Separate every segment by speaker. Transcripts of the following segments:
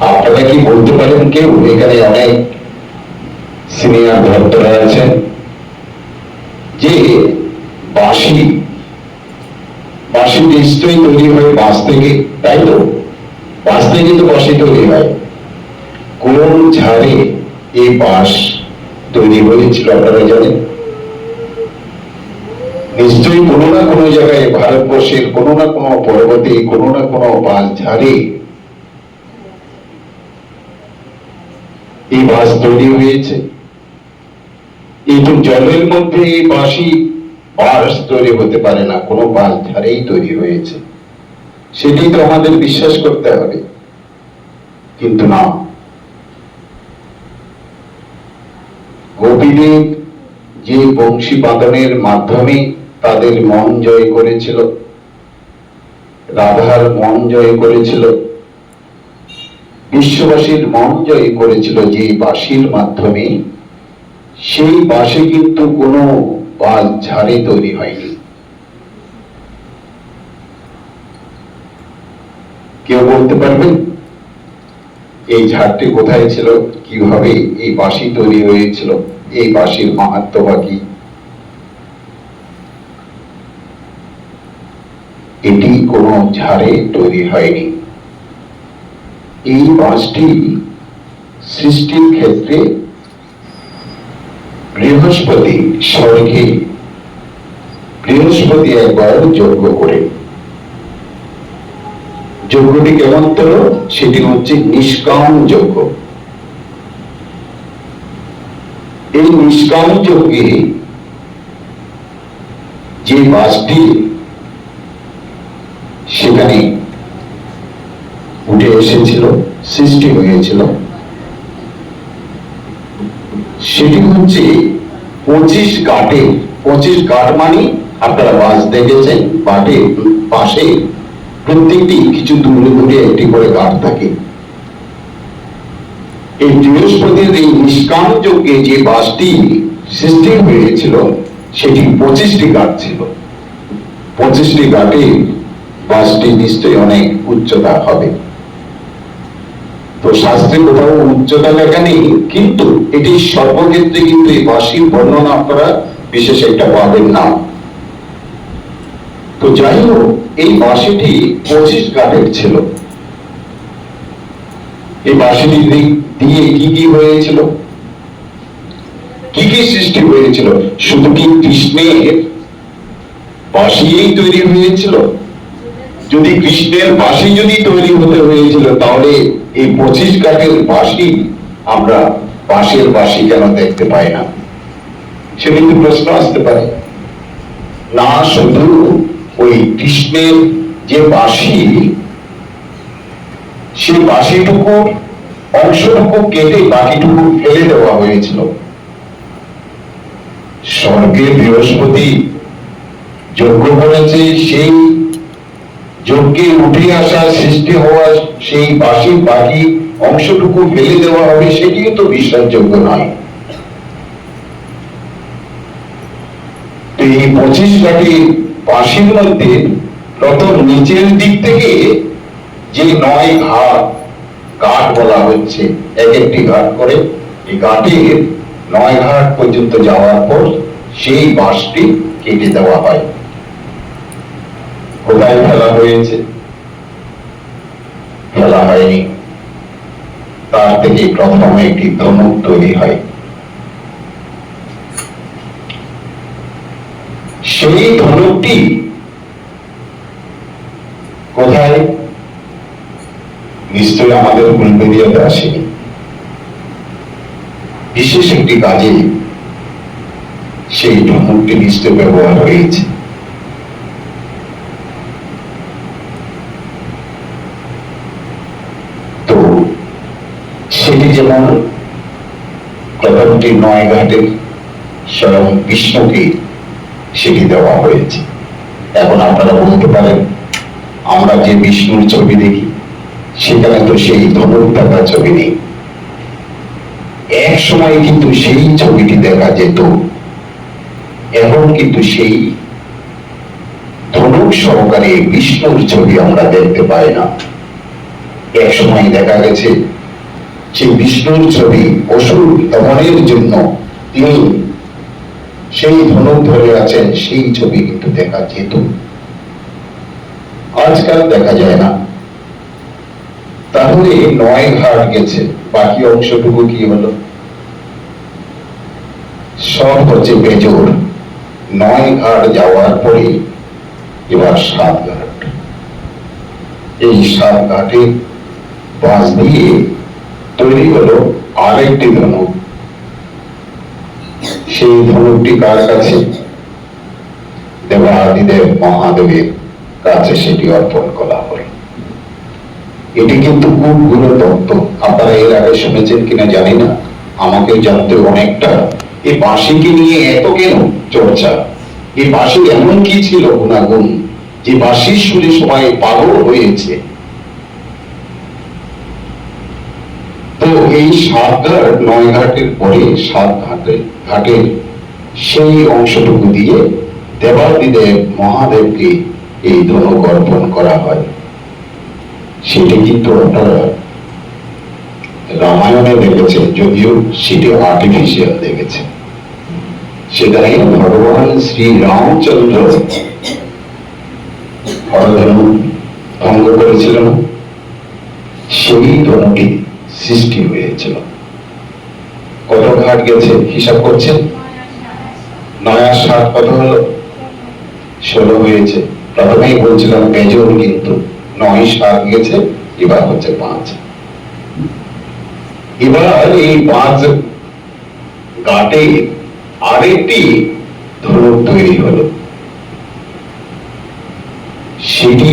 Speaker 1: আপনারা কি বলতে পারেন কেউ? এখানে অনেক সিনিয়র ভক্তরা আছেন। যে বাঁশি বাঁশি নিশ্চয়ই তৈরি হয় বাঁশ থেকে, তাই তো? বাঁশ থেকে কিন্তু বাঁশি তৈরি হয়। কোন ঝাড়ে এই বাঁশ তৈরি হয়েছিল আপনারা জানেন? নিশ্চয়ই কোনো না কোনো জায়গায় ভারতবর্ষের কোনো না কোনো পর্বতে, কোনো না কোনো বাঁশ ঝাড়ে এই বাঁশ তৈরি হয়েছে। এই তো জলের মধ্যে এই বাঁশি বাস তৈরি হতে পারে না, কোনো বাঁশ ধারেই তৈরি হয়েছে। সেটাই তো আমাদের বিশ্বাস করতে হবে। কিন্তু না। গোপীদেব যে বংশী বাদনের মাধ্যমে তাদের মন জয় করেছিল, রাধার মন জয় করেছিল বিশ্ববাসীর মন জয় করেছিল যে বাঁশির মাধ্যমে, সেই বাঁশে কিন্তু কোনো বাল ঝাড়ে তৈরি হয়নি। কেউ বলতে পারবেন এই ঝাড়টি কোথায় ছিল? কীভাবে এই বাঁশি তৈরি হয়েছিল? এই বাঁশির মাহাত্ম বা কি? এটি কোনো ঝাড়ে তৈরি হয়নি। এই বাঁশটি সৃষ্টির ক্ষেত্রে বৃহস্পতি স্বর্গে, বৃহস্পতি একবার যজ্ঞ করে। যজ্ঞটি কেমন তোল সেটি হচ্ছে নিষ্কাম যজ্ঞ। এই নিষ্কাম যজ্ঞে যে মাছটি, সেখানে এসেছিল, সৃষ্টি হয়েছিল। সেটি হচ্ছে পঁচিশ কাঠে পঁচিশ কাঠ মানে আপনারা বাস দেখেছেন পাটে পাশে প্রত্যেকটি কিছু দূরে দূরে একটি করে কাঠ থাকে। এই বৃহস্পতির এই নিষ্কাম যজ্ঞে যে বাসটি সৃষ্টি হয়েছিল, সেটি পঁচিশটি কাঠ ছিল। পঁচিশটি কাঠে বাসটি নিশ্চয়ই অনেক উচ্চতা হবে। তো শাস্ত্রে কোথাও উচ্চতা লেখা নেই, কিন্তু এটি সর্বক্ষেত্রে কিন্তু এই বাসির বর্ণনা আপনারা বিশেষ একটা পাবেন না তো যাই হোক, এই বাঁশিটি পঁচিশ কাঠের ছিল। এই বাঁশিটি দি- দিয়ে কি কি হয়েছিল? কি কি সৃষ্টি হয়েছিল? শুধু কি কৃষ্ণের বাঁশিয়েই তৈরি হয়েছিল? যদি কৃষ্ণের বাঁশি যদি তৈরি হতে হয়েছিল, তাহলে এই পঁচিশ কাঠের বাঁশি আমরা বাঁশের বাঁশি কেন দেখতে পাই না। সে কিন্তু প্রশ্ন আসতে পারে। না, শুধু ওই কৃষ্ণের যে বাঁশি সেই বাঁশিটুকু অংশটুকু কেটে বাকিটুকু ফেলে দেওয়া হয়েছিল। স্বর্গে বৃহস্পতি যজ্ঞ করেছে, সেই যজ্ঞে উঠে আসা সৃষ্টি হওয়া সেই বাঁশির বাকি অংশটুকু ফেলে দেওয়া হবে সেটিও তো বিশ্বাসযোগ্য নয়। এই পঁচিশ কাঠি বাঁশির মধ্যে প্রথম নিচের দিক থেকে যে নয় ঘাট ঘাট বলা হচ্ছে, এক একটি ঘাট করে, এই ঘাটের নয় ঘাট পর্যন্ত যাওয়ার পর সেই বাঁশটি কেটে দেওয়া হয়। হয়েছে ফেলা হয়নি। তার থেকে প্রথম একটি ধনুক তৈরি হয়। সেই ধনুকটি কোথায়? নিশ্চয়ই আমাদের বুলবেরিয়াতে আসেনি। বিশেষ একটি কাজে সেই ধনুকটি নিশ্চয় ব্যবহার হয়েছে তো সেটি যেমন প্রথমটি নয় ঘাটের স্বয়ং বিষ্ণুকে সেটি দেওয়া হয়েছে। এখন আপনারা বলতে পারেন, আমরা যে বিষ্ণুর ছবি দেখি, সেখানে তো সেই থাকা ছবি নেই। এক সময় কিন্তু সেই ছবিটি দেখা যেত। এখন কিন্তু সেই ধনুক সহকারে বিষ্ণুর ছবি আমরা দেখতে পাই না। এক সময় দেখা গেছে সেই বিষ্ণুর ছবি, অসুর দমনের জন্য। তিনি সেই ধনুক ধরে আছেন, সেই ছবি কিন্তু দেখা যেত। আজকাল দেখা যায় না। তাহলে নয় ঘাট গেছে, বাকি অংশটুকু কি হলো? সব হচ্ছে বেজোর নয় ঘাট যাওয়ার পরে এবার সাত ঘাট। এই সাত ঘাটে বাঁশ দিয়ে তৈরি হলো আরেকটি ধনুক সেই ধনুকটি কার কাছে? দেবাদিদেব মহাদেবের কাছে সেটি অর্পণ করা হলো। এটি কিন্তু খুব গুরুতত্ত্ব আপনারা এর আগে শুনেছেন কিনা জানি না। আমাকে জানতে অনেকটা। এই বাঁশিকে নিয়ে এত কেন চর্চা? এই বাঁশির এমন কি ছিল গুণাগুণ? যে বাঁশির সুরে সবাই পাগল হয়েছে তো এই সাত ঘাট, নয় ঘাটের পরে সাত ঘাটে ঘাটের সেই অংশটুকু দিয়ে দেবাদিদেব মহাদেবকে এই ধনুক অর্পণ করা হয়। সেটি কিন্তু আপনারা রামায়ণে দেখেছেন, যদিও সেটি আর্টিফিশিয়াল দেখেছেন। সেখানে ভগবান শ্রী রামচন্দ্র হরধনু ভঙ্গ করেছিলেন। সেই ধনুটি সৃষ্টি হয়েছিল। কত ঘাট গেছে, হিসাব করছেন? নয়া সাত কত হলো, ষোলো হয়েছে। প্রথমেই বলছিলাম বেজর কিন্তু নয় সাত গেছে, এবার হচ্ছে পাঁচ। এবার এই পাঁচ ঘাটে আরেকটি ধনুক তৈরি হলো। সেটি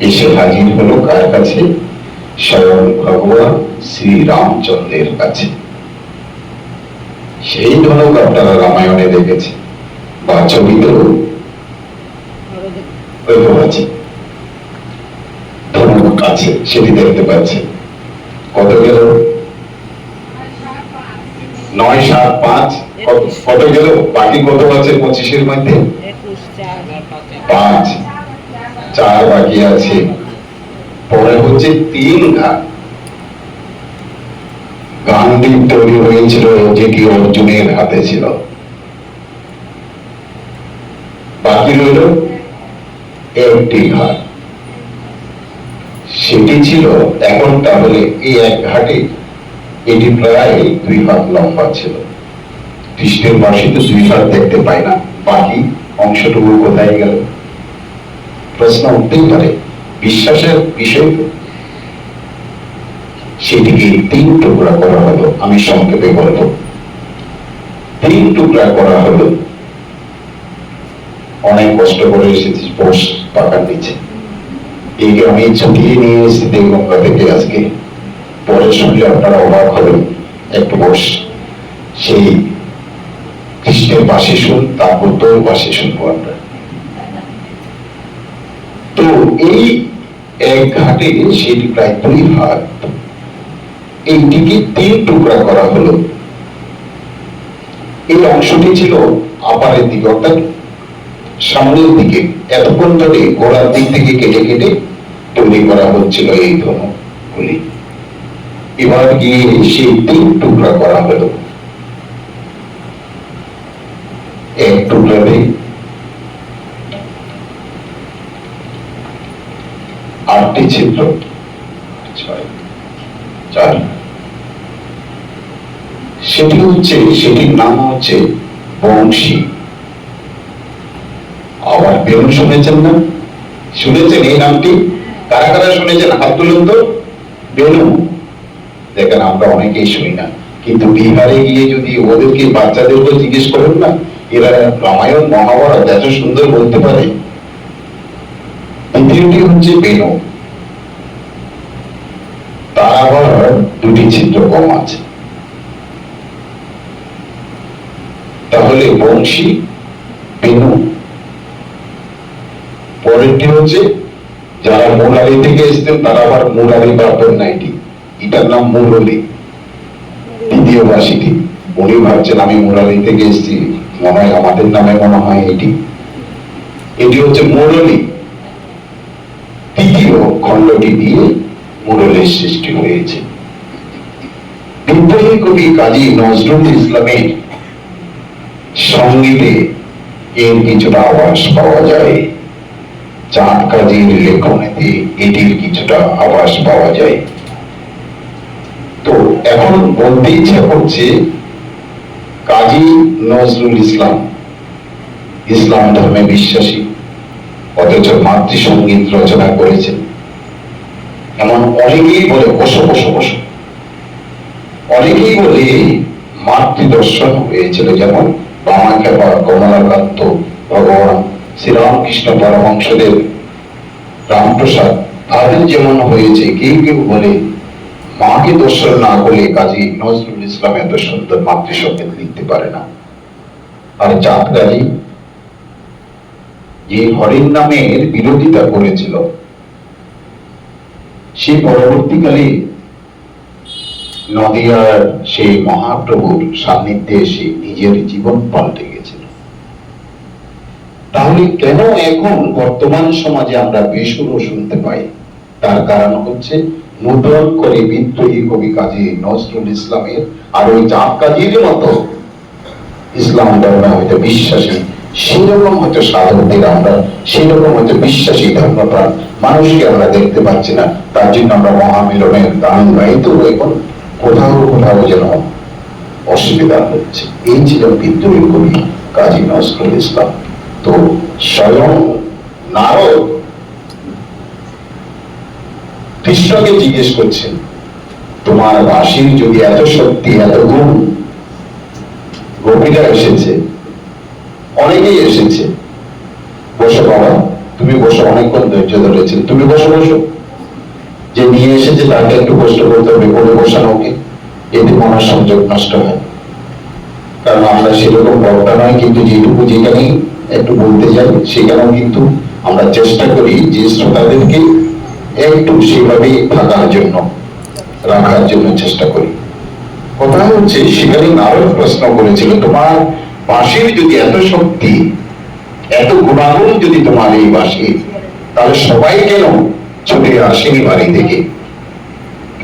Speaker 1: এসে হাজির হলো কার কাছে? স্বয়ং ভগবান। শ্রী রামচন্দ্রের কাছে। সেই ধনুক আপনারা রামায়ণে দেখেছে বা ছবিতেও আছে ধনুক আছে সেটি দেখতে কত গেল? নয় সাত পাঁচ। কত গেল? বাকি কত আছে পঁচিশের মধ্যে? পাঁচ। চার বাকি আছে। পরে হচ্ছে তিন ঘাট গান্ধী তৈরি হয়েছিল যেটি অর্জুনের হাতে ছিল। বাকি রইল একটি ঘাট। সেটি ছিল এখন তাহলে এই এক ঘাটে, এটি প্রায় দুই হাত লম্বা ছিল। কৃষ্ণের বাসী তো দুই হাত দেখতে পায় না, বাকি অংশটুকু কোথায় গেল? প্রশ্ন উঠতেই পারে, বিশ্বাসের বিষয়। সেটিকে তিন টুকরা করা হলো। আমি সংক্ষেপে বলব। তিন টুকরা করা হলো। অনেক কষ্ট করে এসেছি, পোষ পাকার নিচে। এইকে আমি ছুটিয়ে নিয়ে এসেছি দেবগঙ্গা থেকে আজকে। পরে শুনলে আপনারা অবাক হবেন, একটু বস। সেই কৃষ্ণের বাসে শুন তোর বাসে শুনব আমরা। তো এই এক ঘাটে সেটি প্রায় দুই হাত এইটিকে তিন টুকরা করা হলো। এই অংশটি ছিল আপারের দিকে, অর্থাৎ সামনের দিকে। এতক্ষণ ধরে গোড়ার দিক থেকে কেটে কেটে তৈরি করা হচ্ছিল এই ধনুগুলি এবার গিয়ে সেই তিন টুকরা করা হলো। এক টুকরাতে আটটি ছিদ্র ছয়, চার। সেটি হচ্ছে, সেটির নাম হচ্ছে বংশী। আবার বেলুন শুনেছেন না? শুনেছেন এই নামটি? কারা কারা শুনেছেন? হাত তুলুন তো। দেখেন, আমরা অনেকেই শুনি না। কিন্তু বিহারে গিয়ে যদি ওদেরকে বাচ্চাদেরকে জিজ্ঞেস করেন না, এরা রামায়ণ, মহাভারত এত সুন্দর বলতে পারে। দ্বিতীয়টি হচ্ছে বেনু তার আবার দুটি ছিদ্র কম আছে। তাহলে বংশী, বেনু। পরেরটি হচ্ছে, যারা মুরালি থেকে এসছেন, তারা আবার মুরালি পাবেন না এটি এটার নাম মুরলি। দ্বিতীয় বাসীটি উনি ভাবছেন, আমি মুরালি থেকে এসেছি। মনে হয় আমাদের নামে মনে হয় এটি। এটি হচ্ছে মুরলি। তৃতীয় খণ্ডটি দিয়ে মুরলের সৃষ্টি হয়েছে। বিদ্রোহী কবি কাজী নজরুল ইসলামের সঙ্গীতে এর কিছুটা আভাস পাওয়া যায়। চাঁদ কাজীর লেখনীতে এটির কিছুটা আভাস পাওয়া যায়। তো এখন বলতে ইচ্ছা করছে, কাজী নজরুল ইসলাম। ইসলাম ধর্মে বিশ্বাসী, অথচ মাতৃসঙ্গীত রচনা করেছেন। এমন অনেকেই বলে, বসো বসো বসো। অনেকেই বলে, মাতৃদর্শন হয়েছিল যেমন বামাখ্যাপা কমলাকান্ত ভগবান শ্রীরামকৃষ্ণ পরমংসদেব রামপ্রসাদ, তাদের যেমন হয়েছে, কেউ কেউ বলে, মাকে দর্শন না করলে কাজী নজরুল ইসলাম এত সুন্দর মাতৃসঙ্গীত লিখতে পারে না। আর চাঁদ গাজী যে হরিণ নামের বিরোধিতা করেছিল, সে পরবর্তীকালে নদিয়ার সেই মহাপ্রভুর সান্নিধ্যে এসে নিজের জীবন পাল্টে গেছিল। তাহলে কেন এখন বর্তমান সমাজে আমরা বেসুরো শুনতে পাই? তার কারণ হচ্ছে নূতন করে বিদ্রোহী কবি কাজী নজরুল ইসলামের আর ওই চাঁদ কাজীর মতো ইসলাম ধর্মে হয়তো বিশ্বাসী, সেরকম হয়তো সাধকদের আমরা, সেরকম হয়তো বিশ্বাসী ধর্মপ্রাণ মানুষকে আমরা দেখতে পাচ্ছি না। তার জন্য আমরা মহামিলনের গান গাইতেও এখন কোথাও কোথাও যেন অসুবিধা হচ্ছে। এই ছিল বিদ্রোহী কবি কাজী নজরুল ইসলাম। তো স্বয়ং নারদ কৃষ্ণকে জিজ্ঞেস করছেন, তোমার বাসির যদি এত শক্তি, এত গুণ, গোপীরা এসেছে? অনেকেই এসেছে। বসো বাবা, তুমি বসো, অনেকক্ষণ ধৈর্য ধরেছেন তুমি বসো বসো। যে নিয়ে এসেছে তাকে একটু কষ্ট করতে হবে করে বসানো ওকে এতে মনের সংযোগ নষ্ট হয়। কারণ আমরা সেরকম বক্তা নয়, কিন্তু যেটুকু যেখানে একটু বলতে যাই সেখানেও কিন্তু আমরা চেষ্টা করি যে শ্রোতাদেরকে একটু সেভাবে থাকার জন্য, রাখার জন্য চেষ্টা করি। কথা হচ্ছে, সেখানে নারদ প্রশ্ন করেছিল, তোমার বাঁশির যদি এত শক্তি, এত গুণাগুণ যদি তোমার এই বাঁশি তাহলে সবাই কেন ছুটে আসেনি বাড়ি থেকে।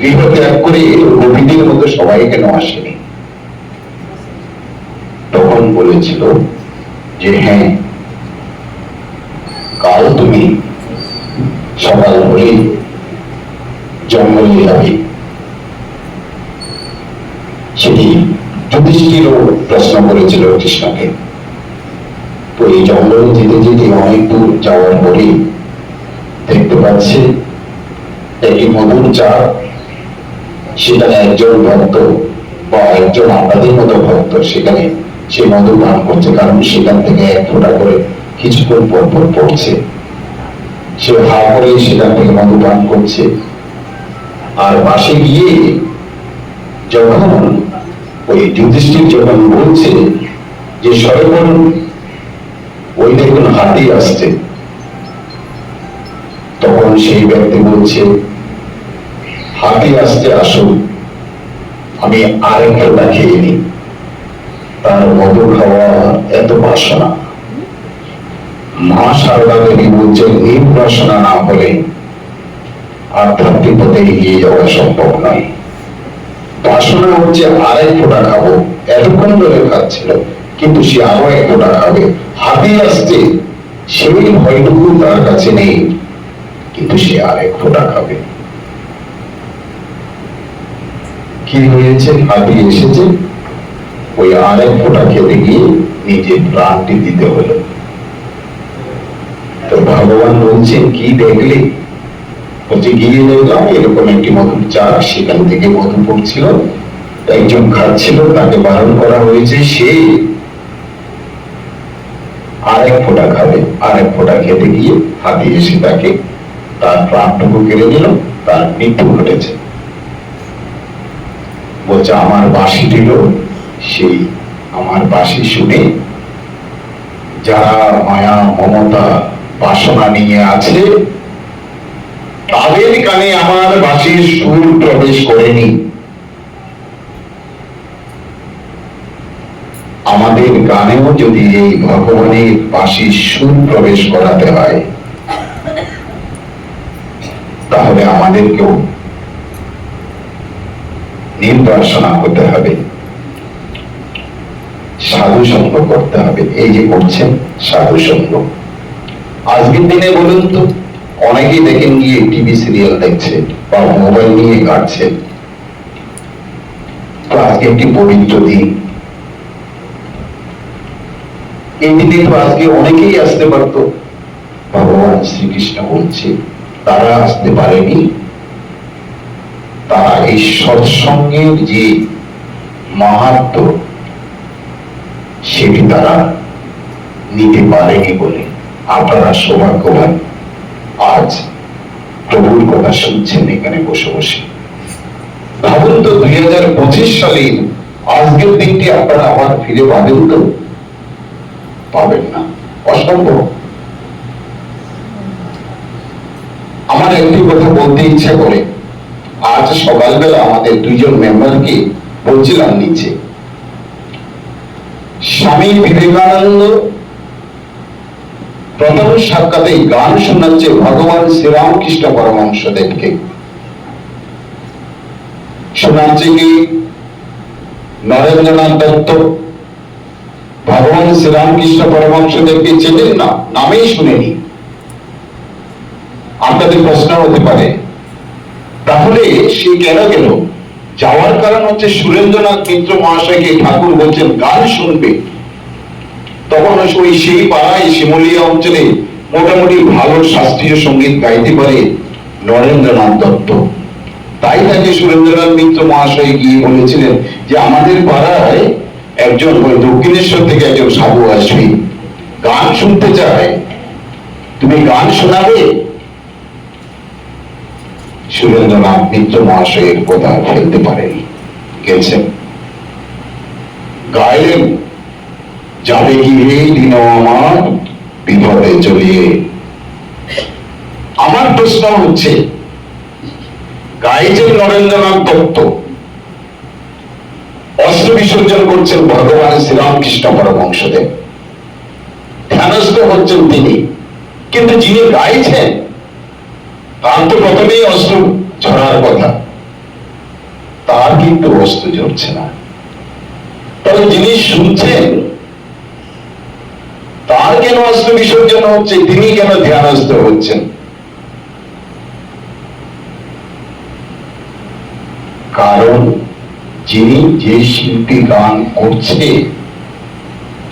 Speaker 1: গৃহ ত্যাগ করে গোপীদের মধ্যে সবাই কেন আসেনি? তখন বলেছিল যে হ্যাঁ কাল তুমি সকাল হলে জঙ্গলে যাবে। সেটি যুধিষ্ঠিরও প্রশ্ন করেছিল কৃষ্ণকে। তো এই জঙ্গলে যেতে যেতে অনেক দূর যাওয়ার পরে দেখতে পাচ্ছি একটি মধুর চা সেখানে একজন ভক্ত বা একজন আপনাদের মতো ভক্ত সেখানে সে মধু পান করছে, কারণ সেখান থেকে এক ফোঁটা করে কিছুক্ষণ পর পর পড়ছে। সে হা করে সেখান থেকে মধু পান করছে। আর পাশে গিয়ে যখন ওই যুধিষ্ঠির যখন বলছে যে সরবর ওই দেখুন হাতি আসছে। তখন সেই ব্যক্তি বলছে, হাতি আসতে আসুন আমি আরেকটা খেয়ে নিই। তার মধু খাওয়া এত বাসনা। মা সারদা দেবী বলছেন নির্বাসনা না হলে আধ্যাত্মিক পথে এগিয়ে যাওয়া সম্ভব নয়। বাসনা হচ্ছে আরেক ফোঁটা খাব। এতক্ষণ ধরে খাচ্ছিল, কিন্তু সে আরও এক ফোঁটা খাবে। হাতি আসছে, সেই ভয়টুকু তার কাছে নেই। কিন্তু সে আরেক ফোঁটা খাবে কি হয়েছে? হাতি এসেছে। ওই আরেক ফোঁটা খেতে গিয়ে নিজের প্রাণটি দিতে হলো। তো ভগবান বলছেন কি দেখলে? বলছে, গিয়ে দেখলাম এরকম একটি মধুর চা সেখান থেকে মধু পড়ছিল। একজন খাচ্ছিল, তাকে বারণ করা হয়েছে, সে আরেক ফোঁটা খাবে আরেক ফোঁটা খেতে গিয়ে হাতি এসে তাকে তার প্রাণটুকু কেড়ে নিল, তার মৃত্যু ঘটেছে। বলছে, আমার বাঁশি দিল সেই আমার বাঁশি শুনে যারা মায়া, মমতা, বাসনা নিয়ে আছে, তাদের কানে আমার বাসির সুর প্রবেশ করেনি। আমাদের গানেও যদি এই ভগবানের বাঁশির সুর প্রবেশ করাতে হয় তাহলে আমাদেরকেও নির্বাসনা হতে হবে। সাধু সঙ্গ করতে হবে। এই যে করছেন সাধু সঙ্গ। আজকের দিনে বলুন তো, অনেকেই দেখেন গিয়ে টিভি সিরিয়াল দেখছে বা মোবাইল নিয়ে কাটছে। তো আজকে একটি পবিত্র দিন। এই দিনে তো আজকে অনেকেই আসতে পারতো। ভগবান শ্রীকৃষ্ণ বলছে তারা আসতে পারেনি। তারা এই সৎসঙ্গের যে মাহাত্ম, সেটি তারা নিতে পারেনি বলে আপনারা সৌভাগ্যবান। আজ প্রভুর কথা শুনছেন এখানে বসে বসে। ভাবুন তো, দুই হাজার পঁচিশ সালের আজকের দিনটি আপনারা আবার ফিরে পাবেন তো? পাবেন না। অসম্ভব। আমার একটি কথা বলতে ইচ্ছা করে। আজ সকালবেলা আমাদের দুইজন মেম্বারকে বলছিলাম নিচে। স্বামী বিবেকানন্দ প্রথম সাক্ষাতে গান শোনাচ্ছে ভগবান শ্রীরামকৃষ্ণ পরমহংস দেবকে শোনাচ্ছে কি, নরেন্দ্রনাথ দত্ত, ভগবান শ্রীরামকৃষ্ণ পরমহংস দেবকে চেনেন না? নামেই শুনেনি। আপনাদের প্রশ্ন হতে পারে। তাহলে সে কেন গেল? যাওয়ার কারণ হচ্ছে সুরেন্দ্রনাথ মিত্র মহাশয়কে ঠাকুর বলছেন, গান শুনবে। তখন ওই সেই পাড়ায় শিমলিয়া অঞ্চলে মোটামুটি ভালো শাস্ত্রীয় সংগীত গাইতে পারে নরেন্দ্রনাথ দত্ত। তাই তাকে সুরেন্দ্রনাথ মিত্র মহাশয় গিয়ে বলেছিলেন যে, আমাদের পাড়ায় একজন ওই দক্ষিণেশ্বর থেকে একজন সাধু আসবে। গান শুনতে চায়। তুমি গান শোনাবে? সুরেন্দ্রনাথ মিত্র মহাশয়ের কথা ফেলতে পারেনি গেছেন গাইলেন, যাবে কি হে দিন আমার বিপদে চলিয়ে? আমার প্রশ্ন হচ্ছে, গাইছেন নরেন্দ্রনাথ দত্ত, অস্ত্র বিসর্জন করছেন ভগবান শ্রীরামকৃষ্ণ পরমংশদেব ধ্যানস্থ হচ্ছেন তিনি, কিন্তু যিনি গাইছেন তার তো প্রথমেই অস্ত্র ঝরার কথা। তার কিন্তু অস্ত্র ঝরছে না। তবে যিনি শুনছেন, তার কেন অস্ত্র বিসর্জন হচ্ছে, তিনি কেন ধ্যানস্থ হচ্ছেন? কারণ যিনি যে শিল্পী গান করছে,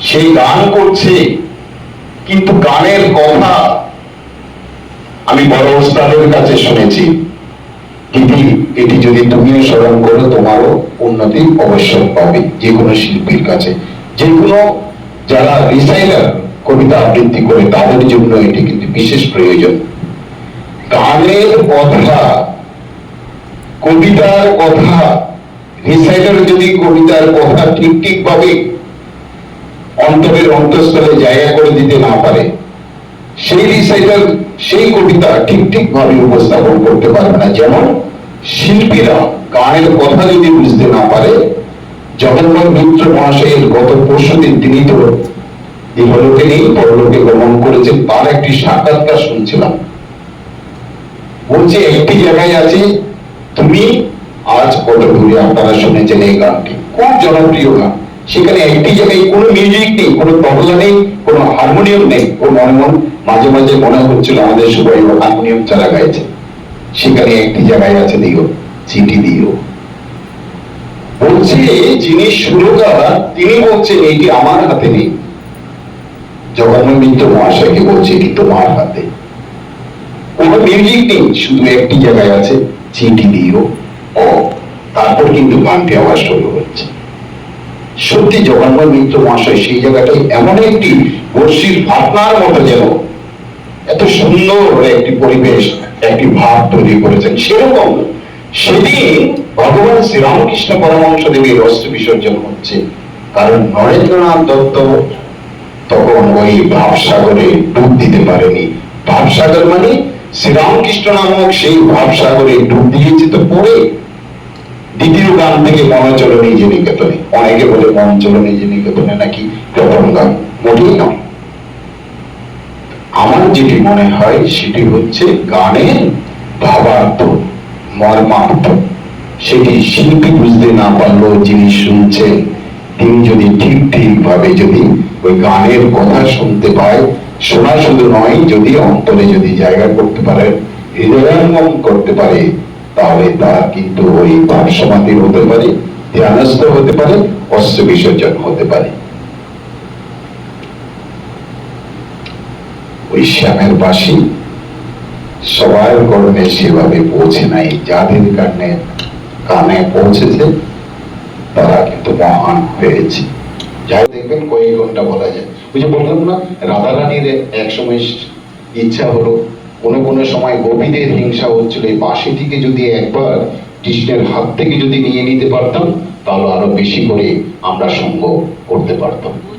Speaker 1: সেই গান করছে, কিন্তু গানের কথা আমি বড় ওস্তাদের কাছে শুনেছি। এটি এটি যদি তুমিও স্মরণ করো, তোমারও উন্নতি অবশ্যই পাবে যে কোনো শিল্পীর কাছে। যে কোনো যারা রিসাইলার কবিতা আবৃত্তি করে, তাদের জন্য এটি কিন্তু বিশেষ প্রয়োজন। গানের কথা, কবিতার কথা রিসাইলার যদি কবিতার কথা ঠিক ঠিক ভাবে অন্তরের অন্তঃস্থলে জায়গা করে দিতে না পারে সেই রিসাইটার সেই কবিতা ঠিক ঠিক ভাবে উপস্থাপন করতে পারবে না। যেমন, শিল্পীরা গানের কথা যদি বুঝতে না পারে, জগন্নাথ মিত্র মহাশয়ের গত পরশু দিন তিনি তো ইহলোকে নেই পরলোকে গমন করেছেন, তার একটি সাক্ষাৎকার শুনছিলাম। বলছে, একটি জায়গায় আছে, তুমি আজ কত দূরে আপনারা শুনেছেন এই গানটি। খুব জনপ্রিয় গান। সেখানে একটি জায়গায় কোনো মিউজিক নেই, কোনো তবলা নেই, কোনো হারমোনিয়াম নেই ও মনে মন মাঝে মাঝে মনে হচ্ছিল আমাদের সবাই হারমোনিয়াম ছাড়া গাইছে। সেখানে একটি জায়গায় আছে, দিও, চিঠি দিও। বলছে, যিনি সুরকার তিনি বলছেন, এটি আমার হাতে নেই। জগন্নাথ মিত্র মহাশয়কে বলছে, এটি তোমার হাতে। কোনো মিউজিক নেই, শুধু একটি জায়গায় আছে, চিঠি দিও। ও, তারপর কিন্তু গানটি আবার শুরু সত্যি জগন্নাথ মিত্র মহাশয় সেই জায়গাটায় এমন একটি বর্ষির ফাটনার মতো যেন এত সুন্দর একটি পরিবেশ, একটি ভাব তৈরি করেছেন। সেরকম সেদিন ভগবান শ্রীরামকৃষ্ণ পরমহংস দেবীর অস্ত্র বিসর্জন হচ্ছে। কারণ নরেন্দ্রনাথ দত্ত তখন ওই ভাবসাগরে ডুব দিতে পারেনি। ভাবসাগর মানে শ্রীরামকৃষ্ণ নামক সেই ভাবসাগরে ডুব দিয়েছে তো পড়ে দ্বিতীয় গান থেকে মনোচল নিজে নিকেতনে অনেকে বলে মনোচল নিজে নিকেতনে নাকি প্রথম গান মোটেই নয়। আমার যেটি মনে হয়, সেটি হচ্ছে গানের ভাবার্থ, মর্মার্থ। সেটি শিল্পী বুঝতে না পারলেও যিনি শুনছেন, তিনি যদি ঠিক ঠিক ভাবে যদি ওই গানের কথা শুনতে পায়, শোনা শুধু নয়, যদি অন্তরে যদি জায়গা করতে পারে, হৃদয়ঙ্গম করতে পারে তাহলে তার কিন্তু ওই ভাব সমাধি হতে পারে, ধ্যানস্থ হতে পারে অস্ত্র বিসর্জন হতে পারে। ওই শ্যামের বাসী সবার কর্মে সেভাবে পৌঁছে নাই, যাদের কারণে কানে পৌঁছেছে, তারা কিন্তু মহান হয়েছে। যাই দেখবেন, কয়েক ঘণ্টা বলা যায়। ওই যে বললাম না, রাধারানীর এক সময় ইচ্ছা হলো কোনো কোনো সময় গোপীদের হিংসা হচ্ছিল। এই বাঁশিটিকে যদি একবার কৃষ্ণের হাত থেকে যদি নিয়ে নিতে পারতাম, তাহলে আরও বেশি করে আমরা সঙ্গ করতে পারতাম।